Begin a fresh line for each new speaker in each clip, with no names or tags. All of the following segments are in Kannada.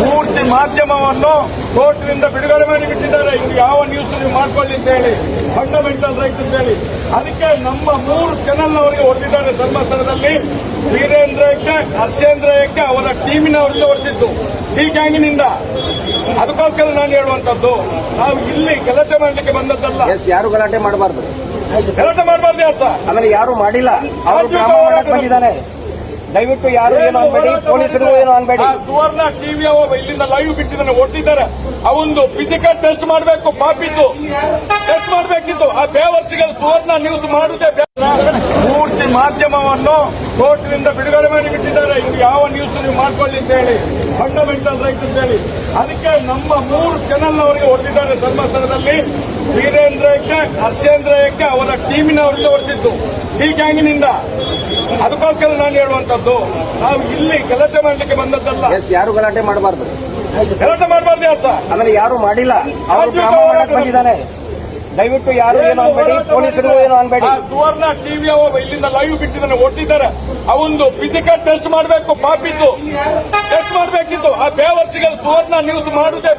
ಪೂರ್ತಿ ಮಾಧ್ಯಮವನ್ನು ಕೋರ್ಟ್ನಿಂದ ಬಿಡುಗಡೆ ಮಾಡಿ ಬಿಟ್ಟಿದ್ದಾರೆ. ಇದು ಯಾವ ನ್ಯೂಸ್ ನೀವು ಮಾಡ್ಕೊಳ್ಳಿ ಅಂತ ಹೇಳಿ ಫಂಡಮೆಂಟಲ್ ರೈಟ್ ಅಂತ ಹೇಳಿ. ಅದಕ್ಕೆ ನಮ್ಮ ಮೂರು ಚಾನೆಲ್ ಅವರಿಗೆ ಹೊಡೆದಿದ್ದಾರೆ ಧರ್ಮಸ್ಥಳದಲ್ಲಿ. ವೀರೇಂದ್ರ ಏಕೆ ಹರ್ಷೇಂದ್ರ ಏಕೆ ಅವರ ಟೀಮಿನವರಿಗೆ ಹೊಡೆದಿದ್ದು ಈ ಗ್ಯಾಂಗಿನಿಂದ. ಅದಕ್ಕೋಸ್ಕರ ನಾನು ಹೇಳುವಂತದ್ದು ನಾವು ಇಲ್ಲಿ ಗಲಾಟೆ ಮಾಡಲಿಕ್ಕೆ ಬಂದದ್ದಲ್ಲ.
ಯಾರು ಗಲಾಟೆ ಮಾಡಬಾರ್ದು?
ಗಲಾಟೆ ಮಾಡಬಾರ್ದು ಅಂತ.
ಆಮೇಲೆ ಯಾರು ಮಾಡಿಲ್ಲ? ಅವರು ಬಂದಿದ್ದಾನೆ ದಯವಿಟ್ಟು ಯಾರು ಏನು ಅನ್ಬೇಡಿ, ಪೊಲೀಸರು ಏನು ಅನ್ಬೇಡಿ.
ಸುವರ್ಣ ಟಿವಿ ಇಲ್ಲಿಂದ ಲೈವ್ ಬಿಟ್ಟಿದ್ದಾನೆ ಹೊಟ್ಟಿದ್ದಾರೆ ಅವೊಂದು ಫಿಸಿಕಲ್ ಟೆಸ್ಟ್ ಮಾಡಬೇಕು ಪಾಪಿದ್ದು ಟೆಸ್ಟ್ ಮಾಡಬೇಕಿತ್ತು. ಆ ಬೇವರ್ಸಿಗಳು ಸುವರ್ಣ ನ್ಯೂಸ್ ಮಾಡುದೇ ಮಾಧ್ಯಮವನ್ನು ಕೋರ್ಟ್ನಿಂದ ಬಿಡುಗಡೆ ಮಾಡಿಬಿಟ್ಟಿದ್ದಾರೆ ಇದು ಯಾವ ನ್ಯೂಸ್ ನೀವು ಮಾಡ್ಕೊಳ್ಳಿ ಅಂತ ಹೇಳಿ ಫಂಡಮೆಂಟಲ್ ರೈಟ್ ಅಂತ ಹೇಳಿ. ಅದಕ್ಕೆ ನಮ್ಮ ಮೂರು ಚಾನೆಲ್ ಅವರಿಗೆ ಹೊಡೆದಿದ್ದಾರೆ ಧರ್ಮಸ್ಥಳದಲ್ಲಿ ವೀರೇಂದ್ರಕ್ಕೆ ಹರ್ಷೇಂದ್ರಕ್ಕೆ ಅವರ ಟೀಮಿನವರಿಗೆ ಹೊಡೆದಿದ್ದು ಈ ಗ್ಯಾಂಗಿನಿಂದ ಅದಕ್ಕೋಸ್ಕರ ನಾನು ಹೇಳುವಂತದ್ದು ನಾವು ಇಲ್ಲಿ ಗಲಾಟೆ ಮಾಡಲಿಕ್ಕೆ ಬಂದದ್ದಲ್ಲ.
ಯಾರು ಗಲಾಟೆ ಮಾಡಬಾರ್ದು?
ಗಲಾಟೆ ಮಾಡಬಾರ್ದು ಅಂತ.
ಅದನ್ನು ಯಾರು ಮಾಡಿಲ್ಲ? ದಯವಿಟ್ಟು ಯಾರು ಏನು ಅನ್ಬೇಡಿ ಪೊಲೀಸರು ಏನು ಅನ್ಬೇಡಿ.
ಸುವರ್ಣ ಟಿವಿ ಅವರು ಇಲ್ಲಿಂದ ಲೈವ್ ಬಿಟ್ಟಿದ್ದಾನೆ ಒಟ್ಟಿದ್ದಾರೆ ಅವೊಂದು ಫಿಸಿಕಲ್ ಟೆಸ್ಟ್ ಮಾಡಬೇಕು ಪಾಪಿದ್ದು. ಟೆಸ್ಟ್ ಮಾಡಬೇಕಿತ್ತು. ಆ ಬೇವರ್ಸಿಗಳು ಸುವರ್ಣ ನ್ಯೂಸ್ ಮಾಡುದೇ.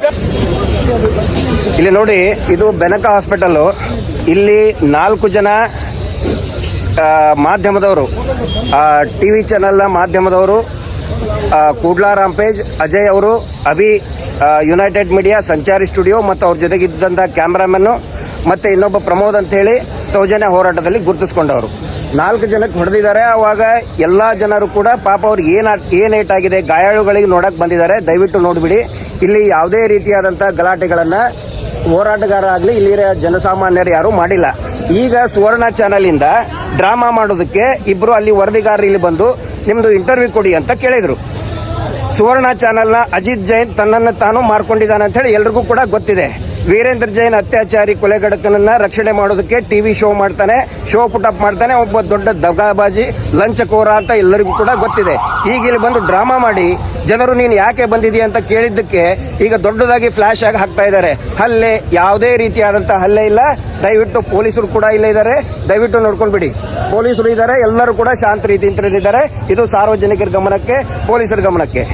ಇಲ್ಲಿ ನೋಡಿ ಇದು ಬೆನಕ ಹಾಸ್ಪಿಟಲ್ ಇಲ್ಲಿ ನಾಲ್ಕು ಜನ ಮಾಧ್ಯಮದವರು ಟಿವಿ ಚಾನೆಲ್ನ ಮಾಧ್ಯಮದವರು ಕೂಡ್ಲಾ ರಾಂಪೇಜ್ ಅಜಯ್ ಅವರು Abhi united media Sanchari studio ಮತ್ತು ಅವ್ರ ಜೊತೆಗಿದ್ದಂಥ ಕ್ಯಾಮ್ರಾಮನ್ ಮತ್ತೆ ಇನ್ನೊಬ್ಬ ಪ್ರಮೋದ್ ಅಂತ ಹೇಳಿ ಸೌಜನ್ಯ ಹೋರಾಟದಲ್ಲಿ ಗುರುತಿಸಿಕೊಂಡವರು. ನಾಲ್ಕು ಜನಕ್ಕೆ ಹೊಡೆದಿದ್ದಾರೆ. ಅವಾಗ ಎಲ್ಲಾ ಜನರು ಕೂಡ ಪಾಪ ಅವ್ರಿಗೆ ಏನ್ ಏನ್ ಆಗಿದೆ ಗಾಯಾಳುಗಳಿಗೆ ನೋಡಕ್ ಬಂದಿದ್ದಾರೆ. ದಯವಿಟ್ಟು ನೋಡ್ಬಿಡಿ. ಇಲ್ಲಿ ಯಾವುದೇ ರೀತಿಯಾದಂತ ಗಲಾಟೆಗಳನ್ನ ಹೋರಾಟಗಾರ ಆಗ್ಲಿ ಜನಸಾಮಾನ್ಯರು ಯಾರು ಮಾಡಿಲ್ಲ. ಈಗ ಸುವರ್ಣ ಚಾನೆಲ್ ಇಂದ ಡ್ರಾಮಾ ಮಾಡೋದಕ್ಕೆ ಇಬ್ರು ಅಲ್ಲಿ ವರದಿಗಾರರು ಇಲ್ಲಿ ಬಂದು ನಿಮ್ದು ಇಂಟರ್ವ್ಯೂ ಕೊಡಿ ಅಂತ ಕೇಳಿದ್ರು. ಸುವರ್ಣ ಚಾನೆಲ್ನ ಅಜಿತ್ ಜೈನ್ ತನ್ನನ್ನು ತಾನು ಮಾರ್ಕೊಂಡಿದ್ದಾನೆ ಅಂತ ಹೇಳಿ ಎಲ್ರಿಗೂ ಕೂಡ ಗೊತ್ತಿದೆ. ವೀರೇಂದ್ರ ಜೈನ್ ಅತ್ಯಾಚಾರಿ ಕೊಲೆಗಡಕನನ್ನ ರಕ್ಷಣೆ ಮಾಡೋದಕ್ಕೆ ಟಿವಿ ಶೋ ಮಾಡ್ತಾನೆ, ಶೋ ಪುಟ್ ಮಾಡ್ತಾನೆ, ಒಬ್ಬ ದೊಡ್ಡ ದಗಾಬಾಜಿ, ಲಂಚಕೋರ ಅಂತ ಎಲ್ಲರಿಗೂ ಕೂಡ ಗೊತ್ತಿದೆ. ಈಗ ಇಲ್ಲಿ ಬಂದು ಡ್ರಾಮಾ ಮಾಡಿ, ಜನರು ನೀನು ಯಾಕೆ ಬಂದಿದೀಯ ಅಂತ ಕೇಳಿದ್ದಕ್ಕೆ ಈಗ ದೊಡ್ಡದಾಗಿ ಫ್ಲಾಶ್ ಆಗಿ ಹಾಕ್ತಾ ಇದ್ದಾರೆ. ಹಲ್ಲೆ ಯಾವುದೇ ರೀತಿಯಾದಂತಹ ಹಲ್ಲೆ ಇಲ್ಲ. ದಯವಿಟ್ಟು ಪೊಲೀಸರು ಕೂಡ ಇಲ್ಲೇ ಇದ್ದಾರೆ. ದಯವಿಟ್ಟು ನೋಡ್ಕೊಂಡ್ಬಿಡಿ ಪೊಲೀಸರು ಇದ್ದಾರೆ. ಎಲ್ಲರೂ ಕೂಡ ಶಾಂತ ರೀತಿಯಿಂದ ಇದ್ದಾರೆ. ಇದು ಸಾರ್ವಜನಿಕರ ಗಮನಕ್ಕೆ, ಪೊಲೀಸರ ಗಮನಕ್ಕೆ.